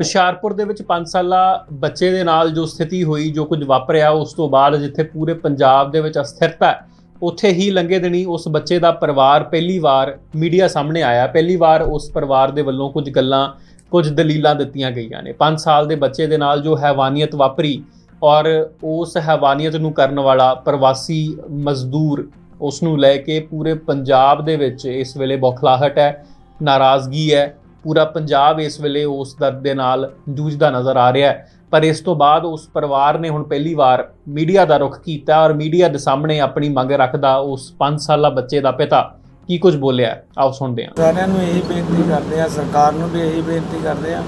ਹੁਸ਼ਿਆਰਪੁਰ ਦੇ ਵਿੱਚ 5 ਸਾਲਾ ਬੱਚੇ ਦੇ ਨਾਲ ਜੋ ਸਥਿਤੀ ਹੋਈ, ਜੋ ਕੁਝ ਵਾਪਰਿਆ, ਉਸ ਤੋਂ ਬਾਅਦ ਜਿੱਥੇ ਪੂਰੇ ਪੰਜਾਬ ਦੇ ਵਿੱਚ ਅਸਥਿਰਤਾ ਹੈ, ਉੱਥੇ ਹੀ ਲੰਗੇ ਦਿਨੀ ਉਸ ਬੱਚੇ ਦਾ ਪਰਿਵਾਰ ਪਹਿਲੀ ਵਾਰ ਮੀਡੀਆ ਸਾਹਮਣੇ ਆਇਆ। ਪਹਿਲੀ ਵਾਰ ਉਸ ਪਰਿਵਾਰ ਦੇ ਵੱਲੋਂ ਕੁਝ ਗੱਲਾਂ, ਕੁਝ ਦਲੀਲਾਂ ਦਿੱਤੀਆਂ ਗਈਆਂ ਨੇ। 5 ਸਾਲ ਦੇ ਬੱਚੇ ਦੇ ਨਾਲ ਜੋ ਹੈਵਾਨੀਅਤ ਵਾਪਰੀ ਔਰ ਉਸ ਹੈਵਾਨੀਅਤ ਨੂੰ ਕਰਨ ਵਾਲਾ ਪ੍ਰਵਾਸੀ ਮਜ਼ਦੂਰ ਉਸ ਨੂੰ ਲੈ ਕੇ ਪੂਰੇ ਪੰਜਾਬ ਦੇ ਵਿੱਚ ਇਸ ਵੇਲੇ ਬੌਖਲਾਹਟ ਹੈ, ਨਾਰਾਜ਼ਗੀ ਹੈ ਪੂਰਾ ਪੰਜਾਬ ਇਸ ਵੇਲੇ ਉਸ ਦਰਦ ਦੇ ਨਾਲ ਜੂਝਦਾ ਨਜ਼ਰ ਆ ਰਿਹਾ ਹੈ। ਪਰ ਇਸ ਤੋਂ ਬਾਅਦ ਉਸ ਪਰਿਵਾਰ ਨੇ ਹੁਣ ਪਹਿਲੀ ਵਾਰ ਮੀਡੀਆ ਦਾ ਰੁਖ ਕੀਤਾ ਔਰ ਮੀਡੀਆ ਦੇ ਸਾਹਮਣੇ ਆਪਣੀ ਮੰਗ ਰੱਖਦਾ ਉਸ 5 ਸਾਲਾ ਬੱਚੇ ਦਾ ਪਿਤਾ। ਕੀ ਕੁਝ ਬੋਲਿਆ ਆਓ ਸੁਣਦੇ ਹਾਂ। ਸਾਰਿਆਂ ਨੂੰ ਇਹੀ ਬੇਨਤੀ ਕਰਦੇ ਆ ਸਰਕਾਰ ਨੂੰ ਵੀ ਇਹੀ ਬੇਨਤੀ ਕਰਦੇ ਆ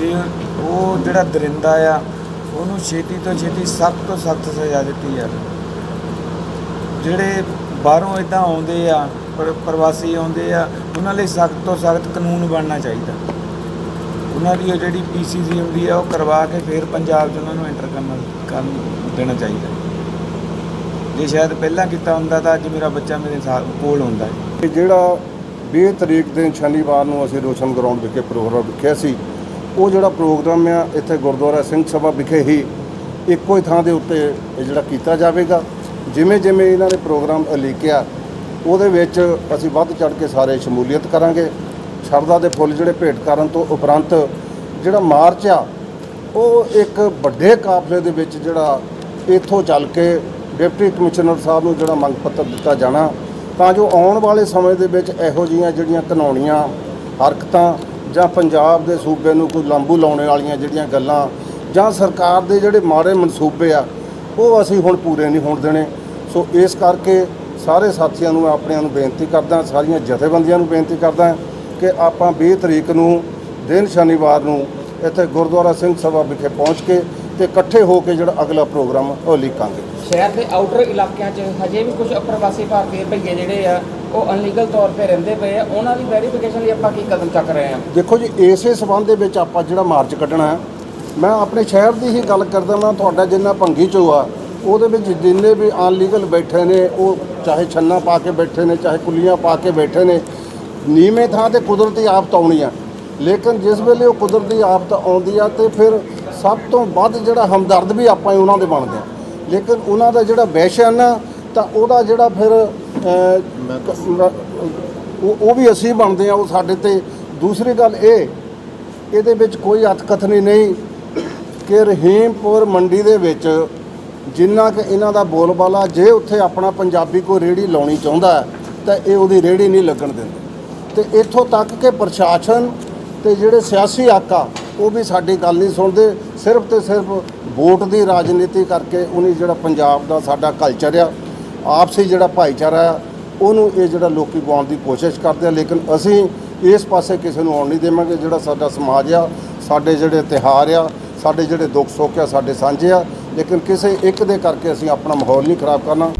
ਵੀ ਉਹ ਜਿਹੜਾ ਦਰਿੰਦਾ ਆ, ਉਹਨੂੰ ਛੇਤੀ ਤੋਂ ਛੇਤੀ ਸਖਤ ਤੋਂ ਸਖਤ ਸਜ਼ਾ ਦਿੱਤੀ ਜਾਵੇ। ਜਿਹੜੇ ਬਾਹਰੋਂ ਇਦਾਂ ਆਉਂਦੇ ਆ ਪਰ- ਪ੍ਰਵਾਸੀ ਆਉਂਦੇ ਆ, ਉਹਨਾਂ ਲਈ ਸਖਤ ਤੋਂ ਸਖਤ ਕਾਨੂੰਨ ਬਣਨਾ ਚਾਹੀਦਾ। ਉਹਨਾਂ ਦੀ ਉਹ ਜਿਹੜੀ ਪੀਸੀਸੀ ਹੁੰਦੀ ਆ, ਉਹ ਕਰਵਾ ਕੇ ਫਿਰ ਪੰਜਾਬ 'ਚ ਉਹਨਾਂ ਨੂੰ ਐਂਟਰ ਕਰਨਾ ਕਰਨ ਦੇਣਾ ਚਾਹੀਦਾ। ਜੇ ਸ਼ਾਇਦ ਪਹਿਲਾਂ ਕੀਤਾ ਹੁੰਦਾ ਤਾਂ ਅੱਜ ਮੇਰਾ ਬੱਚਾ ਮੇਰੇ ਸਾਥ ਕੋਲ ਹੁੰਦਾ ਹੈ। ਇਹ ਜਿਹੜਾ 20 ਤਰੀਕ ਦੇ ਸ਼ਨੀਵਾਰ ਨੂੰ ਅਸੀਂ ਰੋਸ਼ਨ ਗਰਾਊਂਡ ਵਿਖੇ ਪ੍ਰੋਗਰਾਮ ਰੱਖਿਆ ਸੀ, ਉਹ ਜਿਹੜਾ ਪ੍ਰੋਗਰਾਮ ਆ, ਇੱਥੇ ਗੁਰਦੁਆਰਾ ਸਿੰਘ ਸਭਾ ਵਿਖੇ ਹੀ ਇੱਕੋ ਹੀ ਥਾਂ ਦੇ ਉੱਤੇ ਇਹ ਜਿਹੜਾ ਕੀਤਾ ਜਾਵੇਗਾ। ਜਿਵੇਂ ਜਿਵੇਂ ਇਹਨਾਂ ਨੇ ਪ੍ਰੋਗਰਾਮ ਉਲੀਕਿਆ ਉਹਦੇ ਵਿੱਚ ਅਸੀਂ ਵੱਧ ਚੜ ਕੇ ਸਾਰੇ ਸ਼ਮੂਲੀਅਤ ਕਰਾਂਗੇ। ਸ਼ਰਧਾ ਦੇ ਫੁੱਲ ਜਿਹੜੇ ਭੇਟ ਕਰਨ ਤੋਂ ਉਪਰੰਤ ਜਿਹੜਾ ਮਾਰਚ ਆ, ਉਹ ਇੱਕ ਵੱਡੇ ਕਾਫਲੇ ਦੇ ਵਿੱਚ ਜਿਹੜਾ ਇੱਥੋਂ ਚੱਲ ਕੇ ਡਿਪਟੀ ਕਮਿਸ਼ਨਰ ਸਾਹਿਬ ਨੂੰ ਜਿਹੜਾ ਮੰਗ ਪੱਤਰ ਦਿੱਤਾ ਜਾਣਾ, ਤਾਂ ਜੋ ਆਉਣ ਵਾਲੇ ਸਮੇਂ ਦੇ ਵਿੱਚ ਇਹੋ ਜਿਹੀਆਂ ਜਿਹੜੀਆਂ ਕਾਨੂੰਨੀਆਂ ਹਰਕਤਾਂ ਜਾਂ ਪੰਜਾਬ ਦੇ ਸੂਬੇ ਨੂੰ ਕੋਈ ਲਾਂਬੂ ਲਾਉਣੇ ਵਾਲੀਆਂ ਜਿਹੜੀਆਂ ਗੱਲਾਂ ਜਾਂ ਸਰਕਾਰ ਦੇ ਜਿਹੜੇ ਮਾੜੇ ਮਨਸੂਬੇ ਆ, ਉਹ ਅਸੀਂ ਹੁਣ ਪੂਰੇ ਨਹੀਂ ਹੋਣ ਦੇਣੇ। ਸੋ ਇਸ ਕਰਕੇ ਸਾਰੇ ਸਾਥੀਆਂ ਨੂੰ ਆਪਣਿਆਂ ਨੂੰ ਬੇਨਤੀ ਕਰਦਾ ਸਾਰੀਆਂ ਜਥੇਬੰਦੀਆਂ ਨੂੰ ਬੇਨਤੀ ਕਰਦਾ ਕਿ ਆਪਾਂ 20 ਤਰੀਕ ਨੂੰ ਦਿਨ ਸ਼ਨੀਵਾਰ ਨੂੰ ਇੱਥੇ ਗੁਰਦੁਆਰਾ ਸਿੰਘ ਸਭਾ ਵਿਖੇ ਪਹੁੰਚ ਕੇ ਤੇ ਇਕੱਠੇ ਹੋ ਕੇ ਜਿਹੜਾ ਅਗਲਾ ਪ੍ਰੋਗਰਾਮ ਉਹ ਲੀਕਾਂਗੇ। ਸ਼ਹਿਰ ਦੇ ਆਊਟਰ ਇਲਾਕਿਆਂ 'ਚ ਹਜੇ ਵੀ ਕੁਝ ਅਪਰਵਾਸੀ ਭਾਰਤੀ ਭਈਏ ਜਿਹੜੇ ਆ ਉਹ ਅਨਲੀਗਲ ਤੌਰ ਤੇ ਰਹਿੰਦੇ ਪਏ ਆ। ਉਹਨਾਂ ਦੀ ਵੈਰੀਫਿਕੇਸ਼ਨ ਲਈ ਆਪਾਂ ਕੀ ਕਦਮ ਚੱਕ ਰਹੇ ਆ? ਦੇਖੋ ਜੀ ਇਸੇ ਸਬੰਧ ਦੇ ਵਿੱਚ ਆਪਾਂ ਜਿਹੜਾ ਮਾਰਚ ਕੱਢਣਾ ਹੈ ਮੈਂ ਆਪਣੇ ਸ਼ਹਿਰ ਦੀ ਹੀ ਗੱਲ ਕਰਦਾ ਮੈਂ ਤੁਹਾਡਾ ਜਿੰਨਾ ਭੰਗੀ ਚੋ ਆ ਉਹਦੇ ਵਿੱਚ ਜਿੰਨੇ ਵੀ ਅਨਲੀਗਲ ਬੈਠੇ ਨੇ, ਉਹ ਚਾਹੇ ਛੰਨਾ ਪਾ ਕੇ ਬੈਠੇ ਨੇ, ਚਾਹੇ ਕੁੱਲੀਆਂ ਪਾ ਕੇ ਬੈਠੇ ਨੇ, ਨੀਵੇਂ ਥਾਂ ਤੇ ਕੁਦਰਤੀ ਆਫਤ ਆਉਣੀ ਆ। ਲੇਕਿਨ ਜਿਸ ਵੇਲੇ ਉਹ ਕੁਦਰਤੀ ਆਫਤ ਆਉਂਦੀ ਆ, ਤੇ ਫਿਰ ਸਭ ਤੋਂ ਵੱਧ ਜਿਹੜਾ ਹਮਦਰਦ ਵੀ ਆਪਾਂ ਉਹਨਾਂ ਦੇ ਬਣਦੇ ਆ। ਲੇਕਿਨ ਉਹਨਾਂ ਦਾ ਜਿਹੜਾ ਵੈਸ਼ਨ ਨਾ, ਤਾਂ ਉਹਦਾ ਜਿਹੜਾ ਫਿਰ ਉਹ ਉਹ ਵੀ ਅਸੀਂ ਬਣਦੇ ਆ, ਉਹ ਸਾਡੇ ਤੇ। ਦੂਸਰੀ ਗੱਲ ਇਹ, ਇਹਦੇ ਵਿੱਚ ਕੋਈ ਅਤਕਥਨੀ ਨਹੀਂ ਕਿ ਰਹੀਮਪੁਰ ਮੰਡੀ ਦੇ ਵਿੱਚ ਜਿੰਨਾ ਕਿ ਇਹਨਾਂ ਦਾ ਬੋਲਬਾਲਾ ਜੇ ਉੱਥੇ ਆਪਣਾ ਪੰਜਾਬੀ ਕੋਈ ਰੇੜੀ ਲਾਉਣੀ ਚਾਹੁੰਦਾ ਹੈ, ਤਾਂ ਇਹ ਉਹਦੀ ਰੇੜੀ ਨਹੀਂ ਲੱਗਣ ਦਿੰਦੇ। ਤੇ ਇੱਥੋਂ ਤੱਕ ਕਿ ਪ੍ਰਸ਼ਾਸਨ ਤੇ ਜਿਹੜੇ ਸਿਆਸੀ ਆਕਾ ਉਹ ਵੀ ਸਾਡੀ ਗੱਲ ਨਹੀਂ ਸੁਣਦੇ। ਸਿਰਫ ਤੇ ਸਿਰਫ ਵੋਟ ਦੀ ਰਾਜਨੀਤੀ ਕਰਕੇ ਉਹਨੇ ਜਿਹੜਾ ਪੰਜਾਬ ਦਾ ਸਾਡਾ ਕਲਚਰ ਆ ਆਪਸੀ ਜਿਹੜਾ ਭਾਈਚਾਰਾ ਆ ਉਹਨੂੰ ਇਹ ਜਿਹੜਾ ਲੋਕੀ ਗਵਾਉਣ ਦੀ ਕੋਸ਼ਿਸ਼ ਕਰਦੇ ਆ। ਲੇਕਿਨ ਅਸੀਂ ਇਸ ਪਾਸੇ ਕਿਸੇ ਨੂੰ ਆਉਣ ਨਹੀਂ ਦੇਵਾਂਗੇ। ਜਿਹੜਾ ਸਾਡਾ ਸਮਾਜ ਆ ਸਾਡੇ ਜਿਹੜੇ ਤਿਉਹਾਰ ਆ ਸਾਡੇ ਜਿਹੜੇ ਦੁੱਖ ਸੁੱਖ ਆ ਸਾਡੇ ਸਾਂਝੇ ਆ ਲੇਕਿਨ ਕਿਸੇ ਇੱਕ ਦੇ ਕਰਕੇ ਅਸੀਂ ਆਪਣਾ ਮਾਹੌਲ ਨਹੀਂ ਖਰਾਬ ਕਰਨਾ।